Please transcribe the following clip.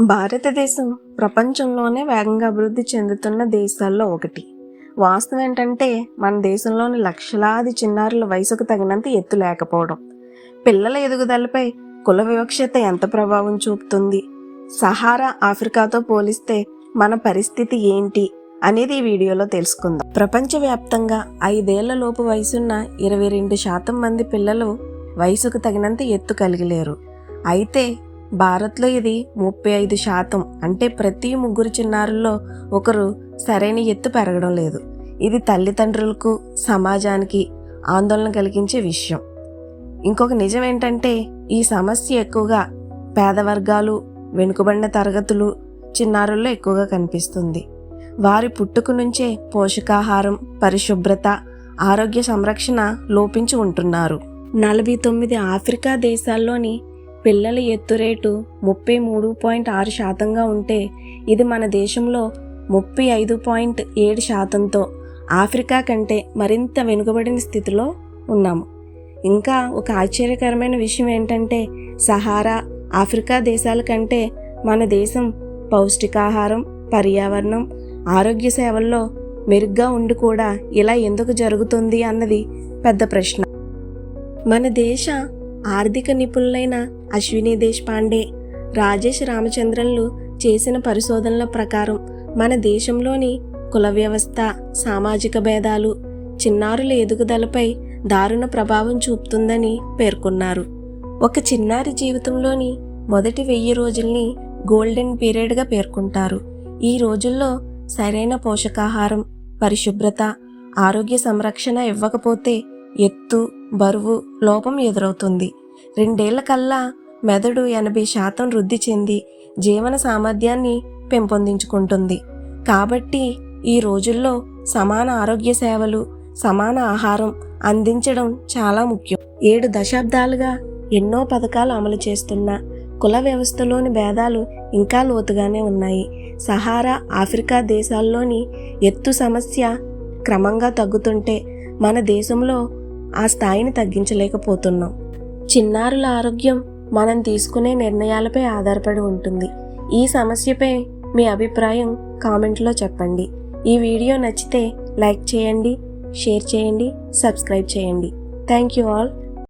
భారతదేశం ప్రపంచంలోనే వేగంగా అభివృద్ధి చెందుతున్న దేశాల్లో ఒకటి. వాస్తవం ఏంటంటే మన దేశంలోని లక్షలాది చిన్నారుల వయసుకు తగినంత ఎత్తు లేకపోవడం. పిల్లల ఎదుగుదలపై కుల వివక్షత ఎంత ప్రభావం చూపుతుంది? సహారా ఆఫ్రికాతో పోలిస్తే మన పరిస్థితి ఏంటి అనేది ఈ వీడియోలో తెలుసుకుందాం. ప్రపంచవ్యాప్తంగా ఐదేళ్ళ లోపు వయసున్న ఇరవై రెండు శాతం మంది పిల్లలు వయసుకు తగినంత ఎత్తు కలిగి లేరు. అయితే భారత్లో ఇది ముప్పై ఐదు శాతం. అంటే ప్రతి ముగ్గురు చిన్నారుల్లో ఒకరు సరైన ఎత్తు పెరగడం లేదు. ఇది తల్లిదండ్రులకు సమాజానికి ఆందోళన కలిగించే విషయం. ఇంకొక నిజం ఏంటంటే ఈ సమస్య ఎక్కువగా పేద వర్గాలు వెనుకబడిన తరగతులు చిన్నారుల్లో ఎక్కువగా కనిపిస్తుంది. వారి పుట్టుక నుంచే పోషకాహారం పరిశుభ్రత ఆరోగ్య సంరక్షణ లోపించి ఉంటున్నారు. నలభై తొమ్మిది ఆఫ్రికా దేశాల్లోని పిల్లల ఎత్తు రేటు ముప్పై మూడు పాయింట్ ఆరు శాతంగా ఉంటే ఇది మన దేశంలో ముప్పై ఐదు పాయింట్ ఏడు శాతంతో ఆఫ్రికా కంటే మరింత వెనుకబడిన స్థితిలో ఉన్నాము. ఇంకా ఒక ఆశ్చర్యకరమైన విషయం ఏంటంటే సహారా ఆఫ్రికా దేశాల కంటే మన దేశం పౌష్టికాహారం పర్యావరణం ఆరోగ్య సేవల్లో మెరుగ్గా ఉండి కూడా ఇలా ఎందుకు జరుగుతుంది అన్నది పెద్ద ప్రశ్న. మన దేశ ఆర్థిక నిపుణులైన అశ్విని దేశ్పాండే రాజేష్ రామచంద్రన్లు చేసిన పరిశోధనల ప్రకారం మన దేశంలోని కుల వ్యవస్థ సామాజిక భేదాలు చిన్నారుల ఎదుగుదలపై దారుణ ప్రభావం చూపుతుందని పేర్కొన్నారు. ఒక చిన్నారి జీవితంలోని మొదటి వెయ్యి రోజుల్ని గోల్డెన్ పీరియడ్గా పేర్కొంటారు. ఈ రోజుల్లో సరైన పోషకాహారం పరిశుభ్రత ఆరోగ్య సంరక్షణ ఇవ్వకపోతే ఎత్తు బరువు లోపం ఎదురవుతుంది. రెండేళ్ళ కల్లా మెదడు ఎనభై శాతం వృద్ధి చెంది జీవన సామర్థ్యాన్ని పెంపొందించుకుంటుంది. కాబట్టి ఈ రోజుల్లో సమాన ఆరోగ్య సేవలు సమాన ఆహారం అందించడం చాలా ముఖ్యం. ఏడు దశాబ్దాలుగా ఎన్నో పథకాలు అమలు చేస్తున్న కుల వ్యవస్థలోని భేదాలు ఇంకా లోతుగానే ఉన్నాయి. సహారా ఆఫ్రికా దేశాల్లోని ఎత్తు సమస్య క్రమంగా తగ్గుతుంటే మన దేశంలో ఆ స్థాయిని తగ్గించలేకపోతున్నాం. చిన్నారుల ఆరోగ్యం మనం తీసుకునే నిర్ణయాలపై ఆధారపడి ఉంటుంది. ఈ సమస్యపై మీ అభిప్రాయం కామెంట్లో చెప్పండి. ఈ వీడియో నచ్చితే లైక్ చేయండి షేర్ చేయండి సబ్స్క్రైబ్ చేయండి. Thank you all.